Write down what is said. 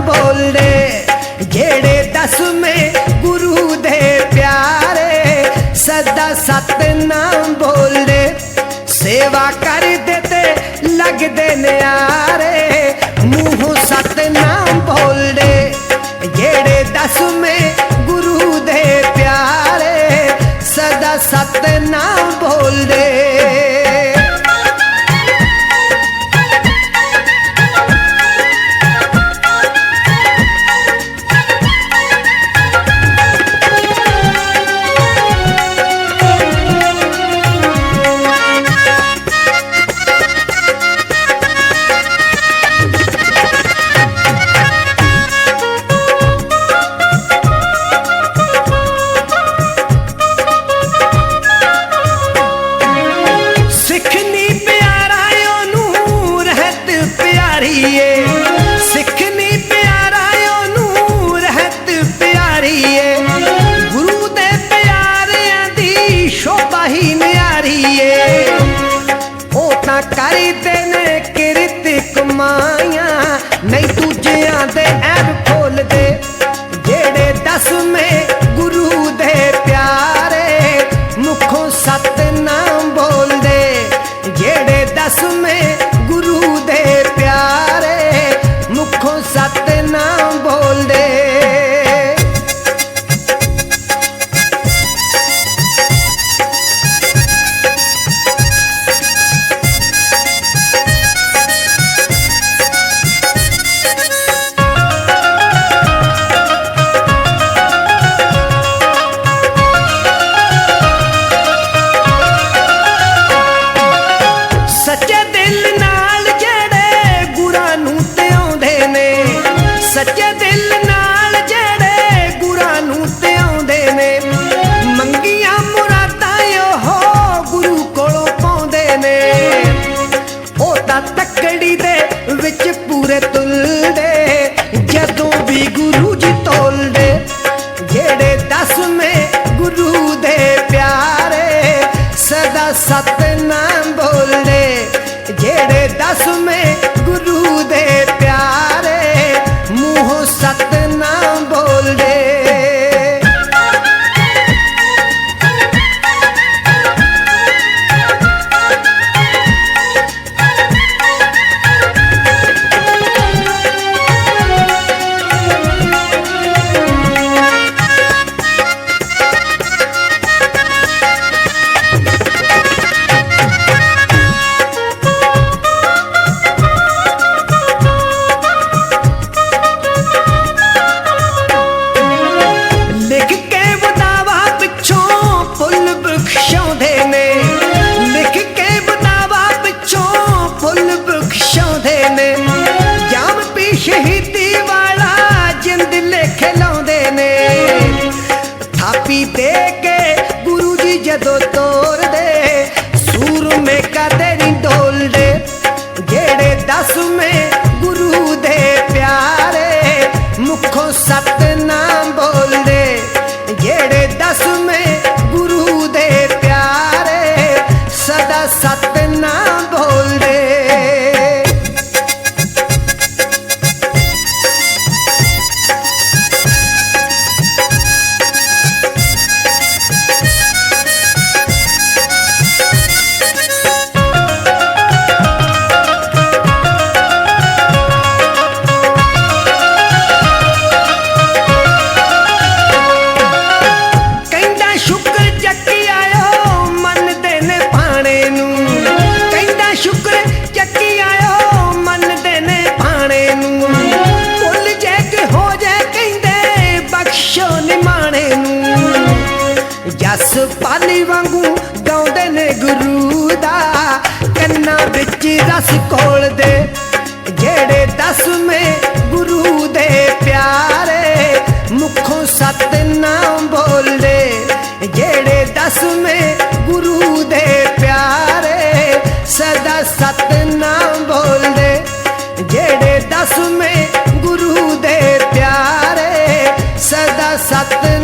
ਬੋਲਦੇ, ਜਿਹੜੇ ਦਸਵੇਂ ਗੁਰੂ ਦੇ ਪਿਆਰੇ, ਸਦਾ ਸਤਨਾਮ ਬੋਲਦੇ, ਸੇਵਾ ਕਰਦੇ ਤੇ ਲੱਗਦੇ ਨਿਆਰੇ, ਮੂੰਹੋਂ ਸਤਨਾਮ ਬੋਲਦੇ, ਜਿਹੜੇ ਦਸਵੇਂ ਅਲੀ ਦੇ ਨੇ ਕਿਰਤ ਕਮਾਇਆ ਨਹੀਂ ਦੂਜਿਆਂ ਦੇ ਐਬ ਖੋਲਦੇ ਜਿਹੜੇ ਦਸ ਮੇ ਤੱਕੜੀ ਦੇ ਵਿੱਚ ਪੂਰੇ ਤੁਲਦੇ, ਜਦੋਂ ਵੀ ਗੁਰੂ ਜੀ ਤੋਲਦੇ, ਜਿਹੜੇ ਦਸਵੇਂ ਗੁਰੂ ਦੇ ਪਿਆਰੇ, ਸਦਾ ਸਤ சேர்ந்து ਗੁਰੂ ਦਾ ਕੰਨਾਂ ਵਿੱਚ ਰਸ ਕੋਲ ਦੇ। ਜਿਹੜੇ ਦਸਵੇਂ ਗੁਰੂ ਦੇ ਪਿਆਰੇ ਮੁਖੋਂ ਸਤਨਾਮ ਬੋਲੇ ਜਿਹੜੇ ਦਸਵੇਂ ਗੁਰੂ ਦੇ ਪਿਆਰੇ ਸਦਾ ਸਤਨਾਮ ਬੋਲੇ ਜਿਹੜੇ ਦਸਵੇਂ ਗੁਰੂ ਦੇ ਪਿਆਰੇ ਸਦਾ ਸਤ